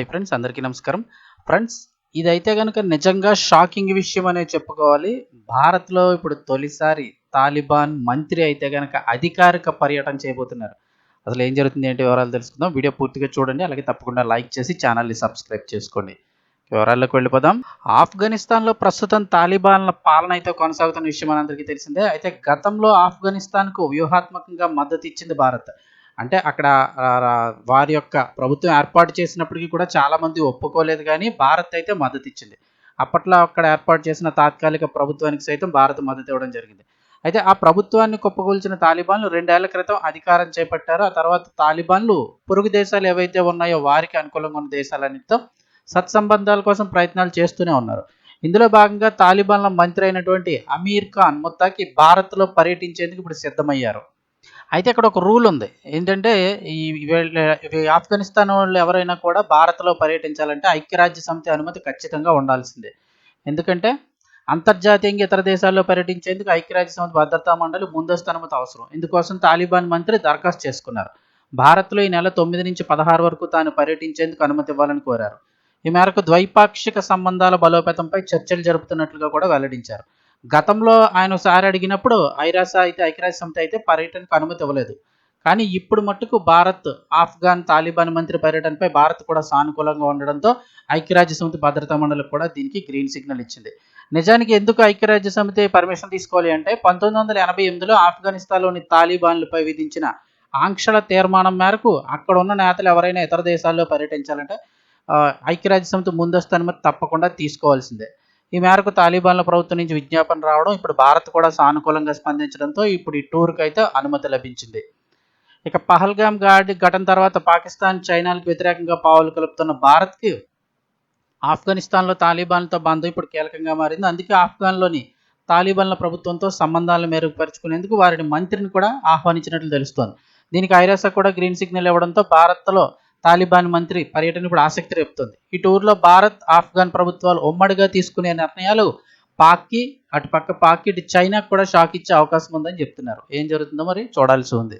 Hi friends అందరికీ నమస్కారం. Friends ఇదైతే కనుక నిజంగా షాకింగ్ విషయం అనే చెప్పుకోవాలి. భారత్లో ఇప్పుడు తొలిసారి తాలిబాన్ మంత్రి అయితే కనుక అధికారిక పర్యటన చేయబోతున్నారు. అసలు ఏం జరుగుతుంది ఏంటి వివరాలు తెలుసుకుందాం. వీడియో పూర్తిగా చూడండి అలాగే తప్పకుండా లైక్ చేసి ఛానల్ని సబ్స్క్రైబ్ చేసుకోండి. వివరాల్లోకి వెళ్ళిపోదాం. ఆఫ్ఘనిస్తాన్లో ప్రస్తుతం తాలిబాన్ల పాలన అయితే కొనసాగుతున్న విషయం మనందరికీ తెలిసిందే. అయితే గతంలో ఆఫ్ఘనిస్తాన్కు వ్యూహాత్మకంగా మద్దతు ఇచ్చింది భారత్. అంటే అక్కడ వారి యొక్క ప్రభుత్వం ఏర్పాటు చేసినప్పటికీ కూడా చాలామంది ఒప్పుకోలేదు కానీ భారత్ అయితే మద్దతు ఇచ్చింది. అప్పట్లో అక్కడ ఏర్పాటు చేసిన తాత్కాలిక ప్రభుత్వానికి సైతం భారత్ మద్దతు ఇవ్వడం జరిగింది. అయితే ఆ ప్రభుత్వాన్ని కుప్పగొల్చిన తాలిబాన్లు రెండేళ్ళ క్రితం అధికారం చేపట్టారు. ఆ తర్వాత తాలిబాన్లు పొరుగు దేశాలు ఏవైతే ఉన్నాయో వారికి అనుకూలంగా ఉన్న దేశాలన్నిటితో సత్సంబంధాల కోసం ప్రయత్నాలు చేస్తూనే ఉన్నారు. ఇందులో భాగంగా తాలిబాన్ల మంత్రి అయినటువంటి అమీర్ ఖాన్ ముత్తాకి భారత్లో పర్యటించేందుకు ఇప్పుడు సిద్ధమయ్యారు. అయితే ఇక్కడ ఒక రూల్ ఉంది. ఏంటంటే ఈ ఆఫ్ఘనిస్తాన్ వాళ్ళు ఎవరైనా కూడా భారత్లో పర్యటించాలంటే ఐక్యరాజ్య సమితి అనుమతి ఖచ్చితంగా ఉండాల్సిందే. ఎందుకంటే అంతర్జాతీయంగా ఇతర దేశాల్లో పర్యటించేందుకు ఐక్యరాజ్య సమితి భద్రతా మండలి ముందస్తు అనుమతి అవసరం. ఇందుకోసం తాలిబాన్ మంత్రి దరఖాస్తు చేసుకున్నారు. భారత్లో ఈ నెల తొమ్మిది నుంచి పదహారు వరకు తాను పర్యటించేందుకు అనుమతి ఇవ్వాలని కోరారు. ఈ మేరకు ద్వైపాక్షిక సంబంధాల బలోపేతంపై చర్చలు జరుపుతున్నట్లుగా కూడా వెల్లడించారు. గతంలో ఆయన ఒకసారి అడిగినప్పుడు ఐరాస అయితే ఐక్యరాజ్య సమితి అయితే పర్యటనకు అనుమతి ఇవ్వలేదు. కానీ ఇప్పుడు మట్టుకు భారత్ ఆఫ్ఘాన్ తాలిబాన్ మంత్రి పర్యటనపై భారత్ కూడా సానుకూలంగా ఉండడంతో ఐక్యరాజ్య సమితి భద్రతా మండలి కూడా దీనికి గ్రీన్ సిగ్నల్ ఇచ్చింది. నిజానికి ఎందుకు ఐక్యరాజ్య సమితి పర్మిషన్ తీసుకోవాలి అంటే పంతొమ్మిది వందల ఎనభై ఎనిమిదిలో ఆఫ్ఘనిస్తాన్లోని తాలిబాన్లపై విధించిన ఆంక్షల తీర్మానం మేరకు అక్కడ ఉన్న నేతలు ఎవరైనా ఇతర దేశాల్లో పర్యటించాలంటే ఐక్యరాజ్య సమితి ముందస్తు అనుమతి తప్పకుండా తీసుకోవాల్సిందే. ఈ మేరకు తాలిబాన్ల ప్రభుత్వం నుంచి విజ్ఞాపన రావడం ఇప్పుడు భారత్ కూడా సానుకూలంగా స్పందించడంతో ఇప్పుడు ఈ టూర్కి అయితే అనుమతి లభించింది. ఇక పహల్గామ్ గాడి ఘటన తర్వాత పాకిస్తాన్ చైనాలకు వ్యతిరేకంగా పావులు కలుపుతున్న భారత్కి ఆఫ్ఘనిస్తాన్లో తాలిబాన్లతో బంధం ఇప్పుడు కీలకంగా మారింది. అందుకే ఆఫ్ఘాన్లోని తాలిబాన్ల ప్రభుత్వంతో సంబంధాలను మెరుగుపరుచుకునేందుకు వారిని మంత్రిని కూడా ఆహ్వానించినట్లు తెలుస్తోంది. దీనికి ఐరాస కూడా గ్రీన్ సిగ్నల్ ఇవ్వడంతో భారత్లో తాలిబాన్ మంత్రి పర్యటన ఇప్పుడు ఆసక్తి రేపుతోంది. ఈ టూర్లో భారత్ ఆఫ్ఘాన్ ప్రభుత్వాలు ఉమ్మడిగా తీసుకునే నిర్ణయాలు పాక్కి అటు పక్క పాక్కి ఇటు చైనాకు కూడా షాక్ ఇచ్చే అవకాశం ఉందని చెప్తున్నారు. ఏం జరుగుతుందో మరి చూడాల్సి ఉంది.